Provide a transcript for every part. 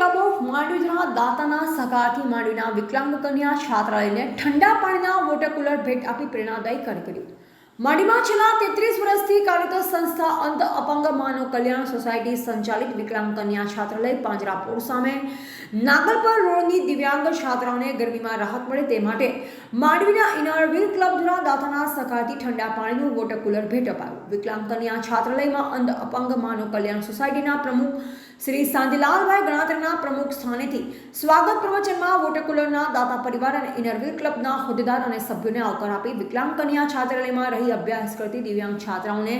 Club of માંડવીના દાતાના સહકારથી માંડવીના વિકલાંગ કન્યા છાત્રાલયને ઠંડા પાણીના વોટર કુલર ભેટ આપી પ્રેરણાદાયી કાર્ય કર્યું. માંડવીમાં છેલ્લા તેત્રીસ વર્ષથી કાર્યરત સંસ્થા અંધ અપંગ માનવ કલ્યાણ સોસાયટી સંચાલિત વિકલાંગ કન્યા છાત્રાલય પાંજરાપોળ સામે નાગલપર રોડની દિવ્યાંગ છાત્રાઓને ગરમીમાં રાહત મળે તે માટે માંડવીના ઇનરવીલ ક્લબ દ્વારા દાતાના સહકારથી ઠંડા પાણીનું વોટર કુલર ભેટ અપાયું. વિકલાંગ કન્યા છાત્રાલયમાં અંધ અપંગ માનવ કલ્યાણ સોસાયટીના પ્રમુખ શ્રી સાંધીલાલભાઈ ગણાત્રના પ્રમુખ સ્થાનેથી સ્વાગત પ્રવચનમાં વોટર કુલરના દાતા પરિવાર અને ઇનરવીલ ક્લબના હોદ્દેદાર અને સભ્યોને આવકાર આપી વિકલાંગ કન્યા છાત્રાલયમાં રહી અભ્યાસ કરતી દિવ્યાંગ છાત્રાઓને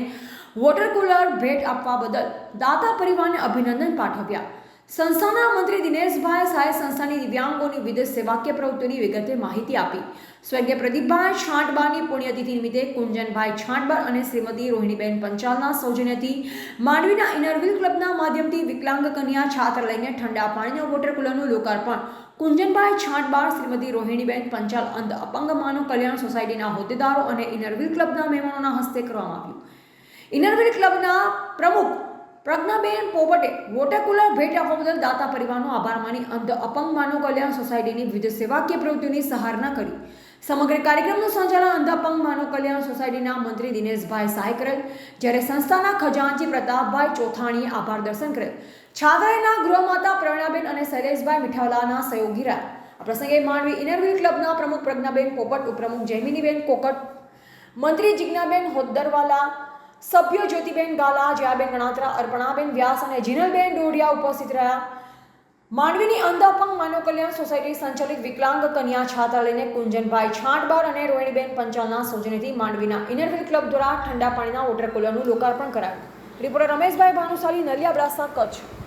વોટર કુલર ભેટ આપવા બદલ દાતા પરિવારને અભિનંદન પાઠવ્યા. સંસ્થાના મંત્રી દિનેશભાઈ સાહેબ સંસ્થાની દિવ્યાંગોની વિદેશ સેવાકીય પ્રવૃત્તિની વિગતે માહિતી આપી. સ્વર્ગીય પ્રદીપભાઈ છાંટબારની પુણ્યતિથિ નિમિત્તે કુંજનભાઈ છાંટબાર અને શ્રીમતી રોહિણીબેન પંચાલના સૌજન્યથી માંડવીના ઇનરવિલ ક્લબના માધ્યમથી વિકલાંગ કન્યા છાત્રાલયને ઠંડા પાણીના વોટર કુલરનું લોકાર્પણ. કુંજનભાઈ છાંટબાર, શ્રીમતી રોહિણીબેન પંચાલ અંધ અપંગ માનવ કલ્યાણ સોસાયટીના હોદ્દેદારો અને ઇનરવિલ ક્લબના મહેમાનોના હસ્તે કરવામાં આવ્યું. ઇનરવિલ ક્લબના પ્રમુખ પ્રજ્ઞાબેન પોપટે વોટર કુલર ભેટ આપવા બદલ દાતા પરિવારનો આભાર માની અંધ અપંગ માનવ કલ્યાણ સોસાયટીની વિવિધ સેવાકીય પ્રવૃત્તિઓની સહારના કરી. સમગ્ર કાર્યક્રમનું સંચાલન અંધ અપંગ માનવ કલ્યાણ સોસાયટીના મંત્રી દિનેશભાઈ સહાય કરેલ, જ્યારે સંસ્થાના ખજાનચી પ્રતાપભાઈ ચોથાણીએ આભાર દર્શન કરેલ. છાત્રાલયના ગૃહમાતા પ્રવીણાબેન અને શૈલેષભાઈ મીઠાવાલાના સહયોગી રહ્યા. આ પ્રસંગે માંડવી ઇનરવ્યુ ક્લબના પ્રમુખ પ્રજ્ઞાબેન પોપટ, ઉપપ્રમુખ જૈમિનીબેન કોકટ, મંત્રી જિજ્ઞાબેન હોદ્દરવાલા સભ્યો જ્યોતિબેન ગાલા, જયાબેન ગણાત્રા, અર્પણાબેન વ્યાસ અને જીનલબેન ડોડિયા ઉપસ્થિત રહ્યા. માંડવીની અંધાપંગ માનવ કલ્યાણ સોસાયટી સંચાલિત વિકલાંગ કન્યા છાત્રાલયને કુંજનભાઈ છાંટબાર અને રોહિણીબેન પંચાલના સૌજન્યથી માંડવીના ઇનરવીલ ક્લબ દ્વારા ઠંડા પાણીના વોટર કુલરનું લોકાર્પણ કરાયું. રિપોર્ટર રમેશભાઈ ભાનુશાલી, નલિયા બ્રાસા, કચ્છ.